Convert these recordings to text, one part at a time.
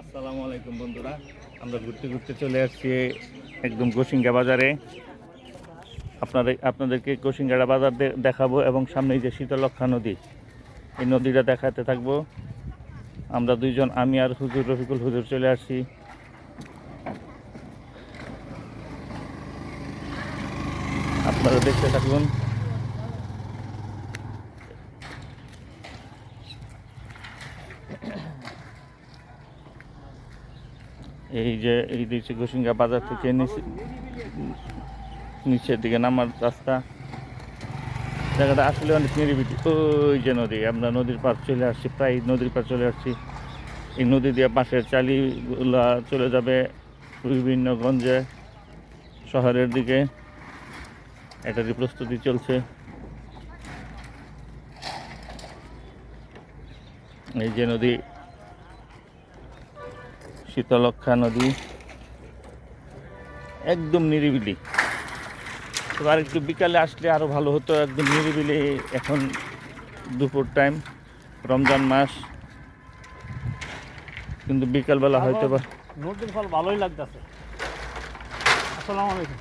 আসসালামু আলাইকুম বন্ধুরা, আমরা ঘুরতে ঘুরতে চলে আসছি একদম গোসিঙ্গা বাজারে। আপনাদের, আপনাদেরকে গোসিঙ্গাড়া বাজার দেখাবো এবং সামনে যে শীতলক্ষা নদী, এই নদীটা দেখাতে থাকব। আমরা দুইজন, আমি আর হুজুর রফিকুল হুজুর চলে আসছি। আপনারা দেখতে থাকুন। এই যে, এই দিচ্ছে গোসিঙ্গা বাজার থেকে নিচে নিচের দিকে নামার রাস্তা। জায়গাটা আসলে অনেক নিরিবিলি। ওই যে নদী, আমরা নদীর পার চলে আসছি, প্রায় নদীর পার চলে আসছি। এই নদী দিয়ে পাশের চালিগুলা চলে যাবে বিভিন্ন গঞ্জে, শহরের দিকে। এটারই প্রস্তুতি চলছে। এই যে নদী শীতলক্ষা নদী। একদম নিরিবিলি। তো আর একটু বিকালে আসলে আরও ভালো হতো একদম নিরিবিলি এখন দুপুর টাইম রমজান মাস। কিন্তু বিকালবেলা হয়তো বা ফল ভালোই লাগতেছে। আসসালামু আলাইকুম।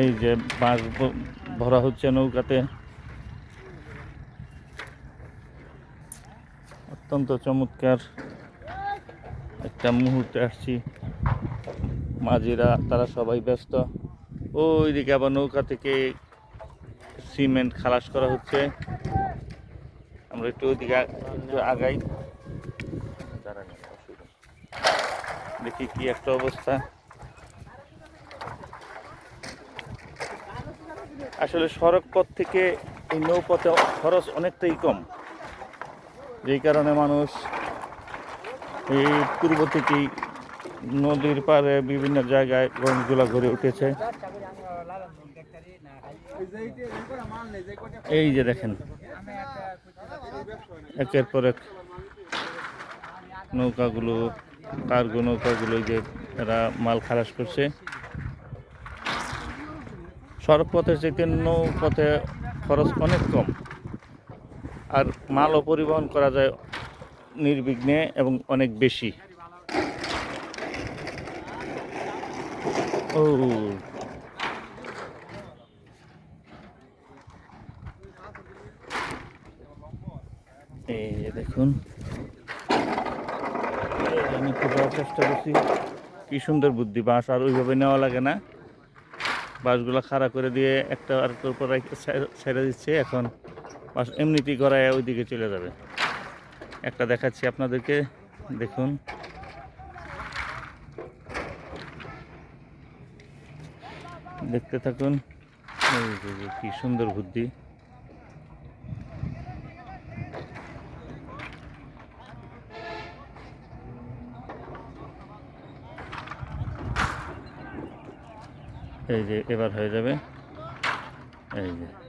এই যে বাঁশ ভরা হচ্ছে নৌকাতে। অত্যন্ত চমৎকার একটা মুহূর্তে আসছি। মাঝিরা, তারা সবাই ব্যস্ত। ওইদিকে আবার নৌকা থেকে সিমেন্ট খালাস করা হচ্ছে। আমরা একটু ওইদিকে একটু আগাই। দেখি কি একটা অবস্থা। আসলে সড়ক পথ থেকে এই নৌপথে খরচ অনেকটাই কম। যেই কারণে মানুষ এই পূর্ব থেকেই নদীর পাড়ে বিভিন্ন জায়গায় গঞ্জগুলা গড়ে উঠেছে। এই যে দেখেন, একের পর এক নৌকাগুলো, কার্গো নৌকাগুলো যে এরা মাল খালাস করছে। সড়ক পথের চাইতে নৌপথে খরচ অনেক কম। আর মালও পরিবহন করা যায় নির্বিঘ্নে এবং অনেক বেশি। ও। দেখুন। আমি যাওয়ার চেষ্টা করছি। কি সুন্দর বুদ্ধি, বাঁশ আর ওইভাবে নেওয়া লাগে না। বাঁশগুলো খাড়া করে দিয়ে একটা আর উপর ছেড়ে- দিচ্ছে, এখন এমনিতেই গড়ায় ওইদিকে চলে যাবে। একটা দেখাচ্ছি আপনাদেরকে, দেখুন। দেখতে থাকুন। কি সুন্দর বুদ্ধি। এই যে, এবার হয়ে যাবে। এই যে।